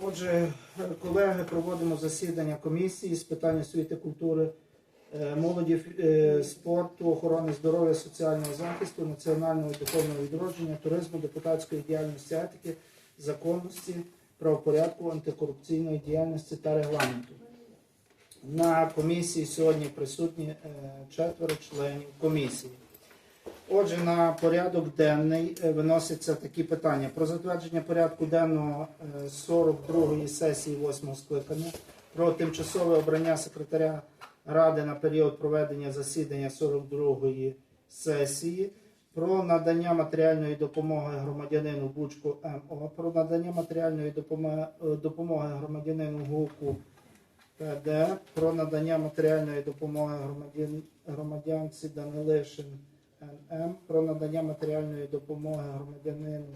Отже, колеги, проводимо засідання комісії з питань освіти, культури, е, молоді, е, спорту, охорони здоров'я, соціального захисту, національного духовного відродження, туризму, депутатської діяльності, етики, законності, правопорядку, антикорупційної діяльності та регламенту. На комісії сьогодні присутні е, четверо членів комісії. Отже, на порядок денний е, виносяться такі питання. Про затвердження порядку денного е, 42-ї сесії 8 скликання, про тимчасове обрання секретаря ради на період проведення засідання 42-ї сесії, про надання матеріальної допомоги громадянину Бучку МО, про надання матеріальної допомоги, е, громадянину Гуку ПД, про надання матеріальної допомоги громадян, громадянці Данилишин НМ про надання матеріальної допомоги громадянину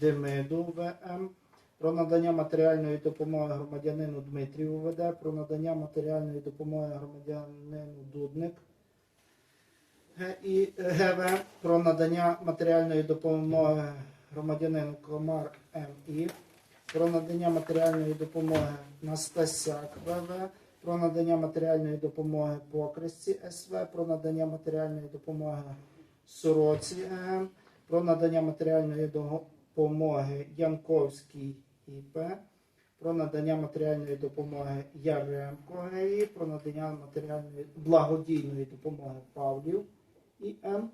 Демиду ВМ, про надання матеріальної допомоги громадянину Дмитрію ВД, про надання матеріальної допомоги громадянину Дудник і ГВ, про надання матеріальної допомоги громадянину Комар МІ, про надання матеріальної допомоги Настасяк ВВ, про надання матеріальної допомоги Покресці СВ, про надання матеріальної допомоги Сороці ЕМ, про надання матеріальної допомоги Янковській ІП, про надання матеріальної допомоги Яремко ГІ, про надання матеріальної благодійної допомоги Павлів ІМ,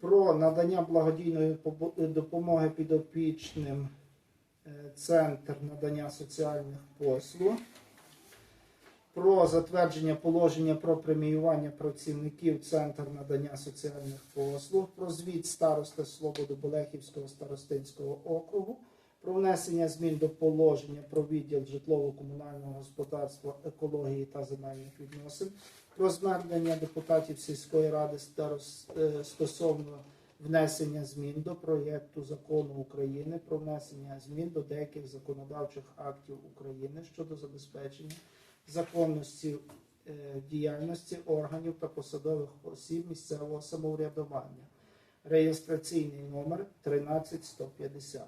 про надання благодійної допомоги підопічним е, Центр надання соціальних послуг про затвердження положення про преміювання працівників Центр надання соціальних послуг, про звіт старости Слободу Болехівського старостинського округу, про внесення змін до положення про відділ житлово-комунального господарства, екології та земельних відносин, про звернення депутатів сільської ради е, стосовно внесення змін до проєкту закону України про внесення змін до деяких законодавчих актів України щодо забезпечення законності е, діяльності органів та посадових осіб місцевого самоврядування. Реєстраційний номер 13150.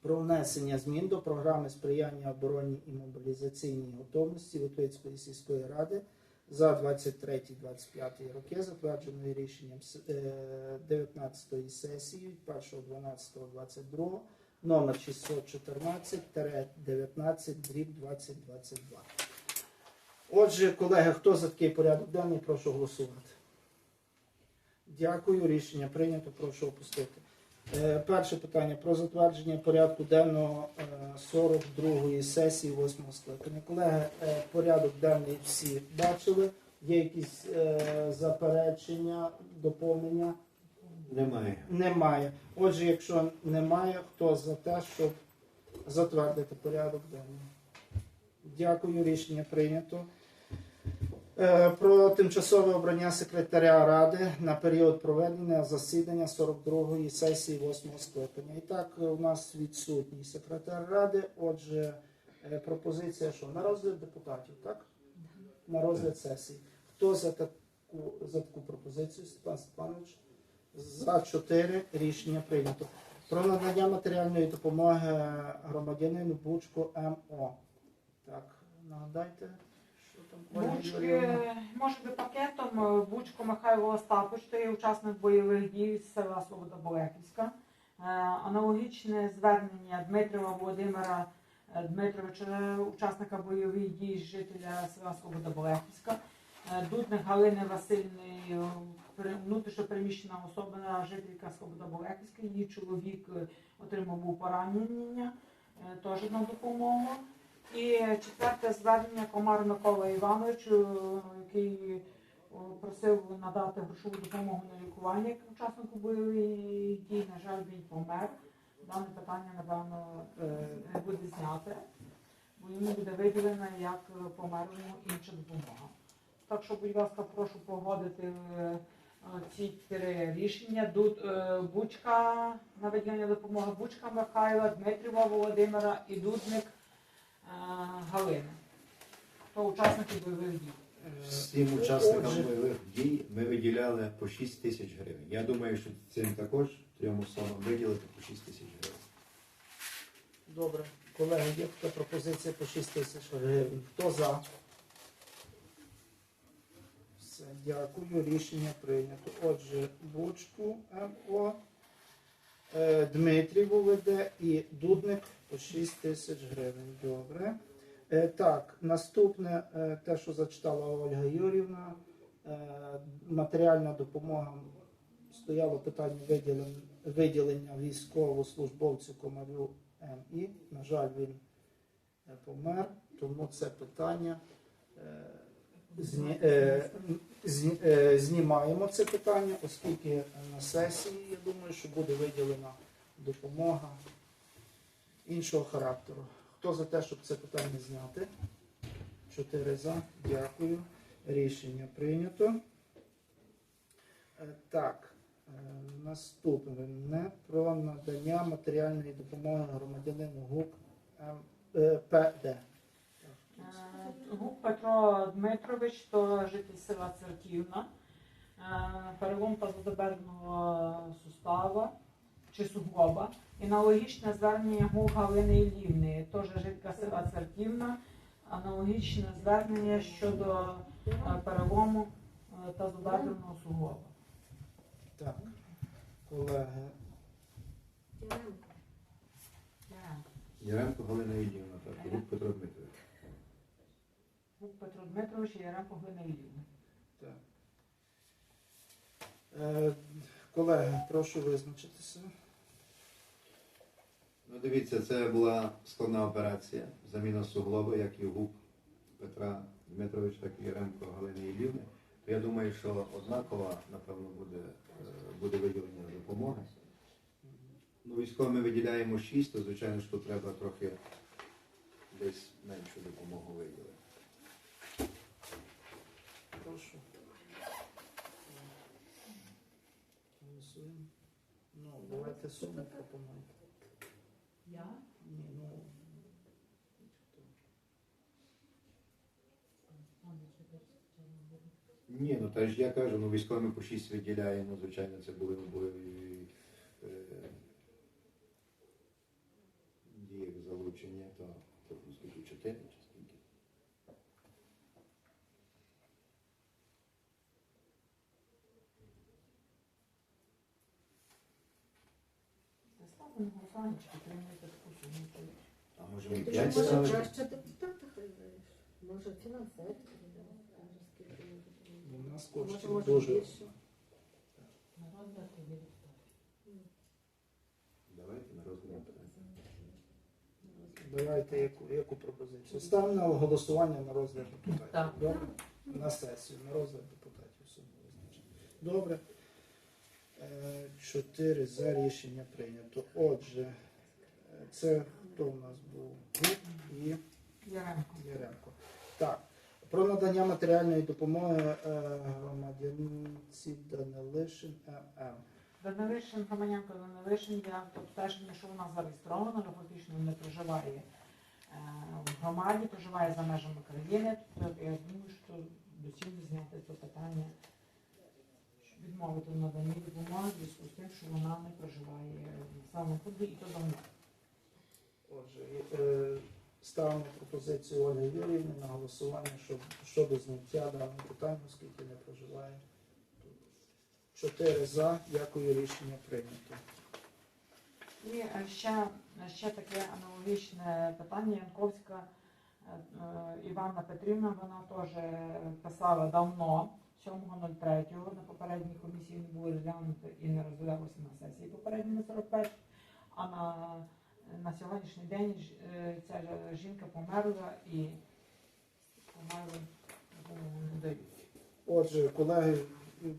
Про внесення змін до програми сприяння оборонній і мобілізаційній готовності Литвицької сільської ради за 23-25 роки, затвердженої рішенням с- е, 19-ї сесії від 1.12.22 номер 614-19 дріб 2022. Отже, колеги, хто за такий порядок денний, прошу голосувати. Дякую, рішення прийнято, прошу опустити. Е, Перше питання про затвердження порядку денного е, 42-ї сесії 8 скликання. Колеги, е, порядок денний всі бачили. Є якісь е, заперечення, доповнення? Немає. Немає. Отже, якщо немає, хто за те, щоб затвердити порядок денний? Дякую, рішення прийнято. Е, Про тимчасове обрання секретаря ради на період проведення засідання 42-ї сесії 8 скликання. І так, е, у нас відсутній секретар ради. Отже, е, пропозиція, що на розгляд депутатів, так? На розгляд сесії. Хто за таку, за таку пропозицію, Степан Степанович? За чотири рішення прийнято. Про надання матеріальної допомоги громадянину Бучко МО. Так, нагадайте, що там? Бучки, може би пакетом е, Бучко Михайло Остапович, то є учасник бойових дій з села Свобода Болехівська. Е, Аналогічне звернення Дмитрова Володимира е, Дмитровича, учасника бойових дій, жителя села Свобода Болехівська. Е, Дудник Галини Васильної, е, пере- внутрішньо переміщена особа, жителька Свобода Її чоловік е, отримав був поранення, е, теж на допомогу. І четверте звернення Комар Микола Іванович, е, який просив надати грошову допомогу на лікування учаснику бойових дій. На жаль, він помер. Дане питання, напевно, не буде зняте, бо йому буде виділена як померлому інша допомога. Так що, будь ласка, прошу погодити ці три рішення. Тут е, Бучка на виділення допомоги Бучка Михайла, Дмитріва Володимира і Дудник е, Галини. То учасники бойових дій. Всім учасникам бойових дій ми виділяли по 6 тисяч гривень. Я думаю, що цим також трьом особам виділити по 6 тисяч гривень. Добре. Колеги, є така пропозиція по 6 тисяч гривень. Хто за? Все, дякую. Рішення прийнято. Отже, Бучку МО, е, Дмитріву і Дудник по 6 тисяч гривень. Добре. Е, Так, наступне, е, те, що зачитала Ольга Юрівна, матеріальна допомога. Стояло питання виділення, виділення військовослужбовцю Комарю МІ. На жаль, він помер, тому це питання е, е, знімаємо це питання, оскільки на сесії, я думаю, що буде виділена допомога іншого характеру. Хто за те, щоб це питання зняти? Чотири за. Дякую. Рішення прийнято. Е, Так, наступне не про надання матеріальної допомоги громадянину ГУК ПД. Е, Гук Петро Дмитрович, то житель села Церківна, Е, перелом тазодоберного сустава чи суглоба. І аналогічне звернення Гук Галини Іллівни, теж жителька села Церківна. Аналогічне звернення щодо е, перелому е, тазодоберного суглоба. Так, колеги, Яремко Галина Іллівна, так, Гук Петро Дмитрович. Петро Дмитрович і Яремко так. Е, колеги, прошу визначитися. Ну, дивіться, це була складна операція. Заміна суглоби, як і губ Петра Дмитровича, так і Яремко Галини Іллівни. То я думаю, що однакова, напевно, буде, е, буде виділення допомоги. Ну, військовим ми виділяємо 6, то звичайно, що треба трохи десь меншу допомогу виділити. Прошу. Голосуємо. Ну, давайте суму пропонуйте. Я? Ні, ну. Ні, ну та ж я кажу, ну військовим по 6 виділяємо, звичайно, це були, були е, дії як залучення, то, то скільки 4 чи скільки. Ставте таку суму. чи. А може ми Ти 5 може ставити? краще? Може фінансер прийде? Каже, скільки може прийняти. У нас Може, коштів може дуже. більше. Давайте на розгляд питання. Давайте яку, яку пропозицію. Ставимо на голосування на розгляд депутатів. Так. Добре? На сесію, на розгляд депутатів визначено. Добре. Е, Чотири за рішення прийнято. Отже, це хто в нас був? Гук і Яремко. Яремко. Так. Про надання матеріальної допомоги е, громадянці Данилишин ММ. Данилишин, громадянка Данилишин, я обстеження, що вона зареєстрована, але фактично не проживає е, в громаді, проживає за межами країни. Тобто я думаю, що доцільно зняти це питання, відмовити в наданні в зв'язку з тим, що вона не проживає в населеному пункті і то давно. Отже, е, ставимо пропозицію Ольги Юріївни на голосування щоб, щодо зняття даного питання, оскільки не проживає. Чотири за. Дякую, рішення прийнято. І е, ще, ще таке аналогічне питання. Янковська е, е, Іванна Петрівна, вона теж писала давно, 7.03. На попередній комісії не було розглянуто і не розглядалося на сесії попередньої на 41. А на, на сьогоднішній день е, ця жінка померла і померла не дають. Отже, колеги,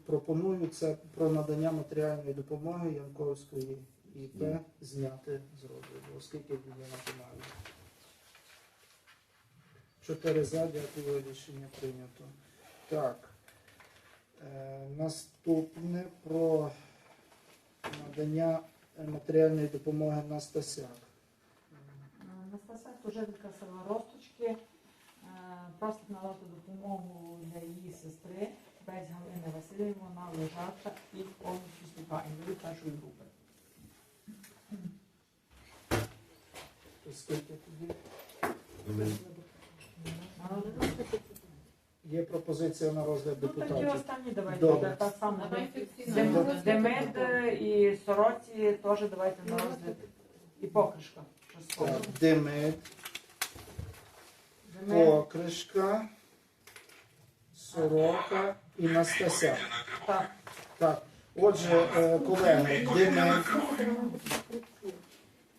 пропоную це про надання матеріальної допомоги Янковської ІП зняти з розгляду, оскільки людина померла. Чотири за, дякую, рішення прийнято. Так. Е, наступне про надання е, матеріальної допомоги Настасяк. Анастасія служителька села Росточки е, просить надати допомогу для її сестри без Галини Васильівни, вона лежача і повністю сліпа, інвалід першої групи. Скільки тоді? Є пропозиція на розгляд Ну, тоді депутатів. останні давайте, Добре. буде так само. Давайте всі на Дем- розгляд Демид депутатів. і Сороці теж давайте на розгляд. І покришка. частково. Так, Демид, Демид, Покришка, Сорока і Настася. так. Так, отже, е, колеги, Демид,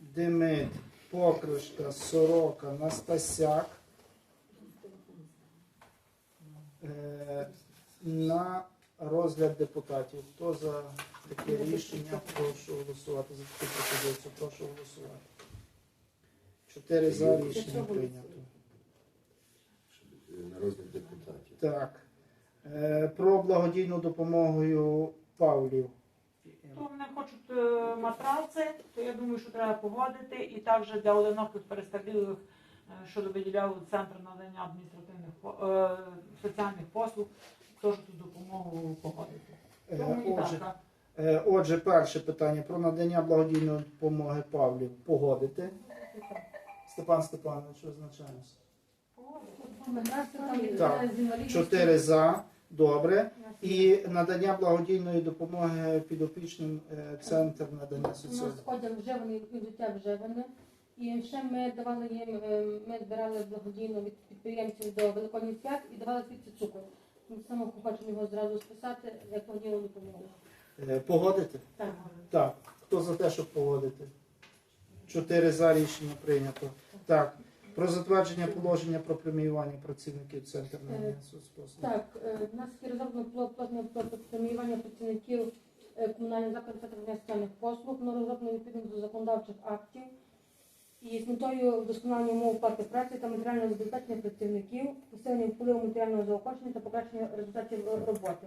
Демид, Покришка, Сорока, Настасяк. Е, На розгляд депутатів. Хто за таке рішення? Прошу голосувати. За таку пропозицію. Прошу голосувати. Чотири за рішення прийнято. е, На розгляд депутатів. Так. Е, Про благодійну допомогу Павлів. То вони хочуть е, матраци, то я думаю, що треба погодити. І також для одиноких перестарілих, е, що виділяли центр надання адміністративних по- е, соціальних послуг, теж ту допомогу погодити. Е, і Отже, так. е, отже, перше питання про надання благодійної допомоги Павлів. Погодити. Степан Степанович, визначаємося. Так. Чотири за. Добре. І надання благодійної допомоги підопічним е, центр надання У нас соціальних. одяг вживаний, взуття вживане. І ще ми давали їм, е, ми збирали благодійно від підприємців до Великодніх свят і давали звідси цукор. Ми саме хочемо його зразу списати як благодійну допомогу. Е, Погодити? Так. Так. Хто за те, щоб погодити? Чотири за рішення прийнято. Так. Про затвердження положення про преміювання працівників центру надання соцпослуг. Так, е, в нас є розроблено платне про преміювання працівників е, комунальних закладів та надання соціальних послуг, воно розроблено відповідно до законодавчих актів. І з метою вдосконалення умов оплати праці та матеріального забезпечення працівників, посилення впливу матеріального заохочення та покращення результатів е, роботи.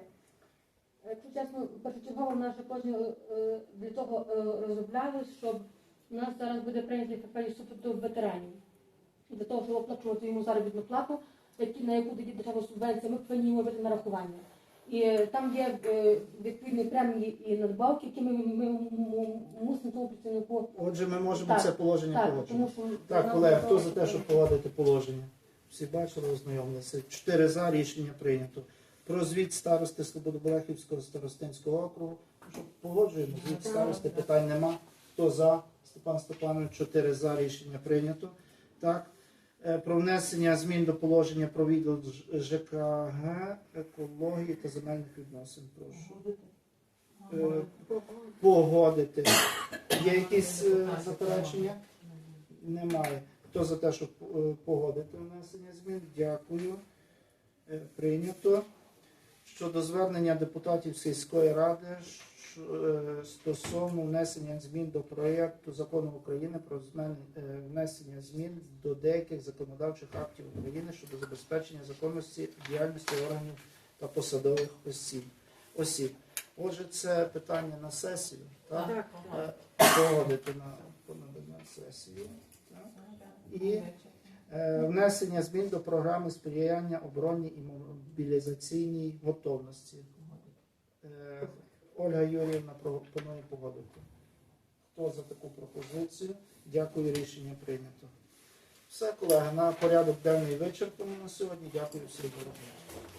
Е, Якщо чесно, першочергово наше положення е, для того е, розроблялось, щоб у нас зараз буде прийнятий ФП супорту ветеранів. Для того, щоб оплачувати йому заробітну плату, на яку дає держава субвенція, ми повинні йому робити нарахування. І е, там є е, відповідні премії і надбавки, які ми, ми, м- м- мусимо тому працівнику. Отже, ми можемо Так, це положення Так, тому що Так, колеги, хто того, за те, щоб погодити положення? Всі бачили, ознайомилися. Чотири за рішення прийнято. Про звіт старости Слободоборехівського старостинського округу. Погоджуємо. Звіт старости, питань нема. Хто за? Степан Степанович, чотири за рішення прийнято. Так. Е, Про внесення змін до положення про відділ ЖКГ, екології та земельних відносин. Прошу. Е, Погодити. Є якісь е, заперечення? Немає. Хто за те, щоб е, погодити внесення змін? Дякую. Е, Прийнято. Щодо звернення депутатів сільської ради е, стосовно внесення змін до проєкту закону України про е, внесення змін до деяких законодавчих актів України щодо забезпечення законності діяльності органів та посадових осіб. осіб. Отже, це питання на сесію. Так? Е, Погодити на на сесію. Так? І внесення змін до програми сприяння оборонній і мобілізаційній готовності. Е, Ольга Юріївна пропонує погодити. Хто за таку пропозицію? Дякую, рішення прийнято. Все, колеги, на порядок денний вичерпано на сьогодні. Дякую всім за.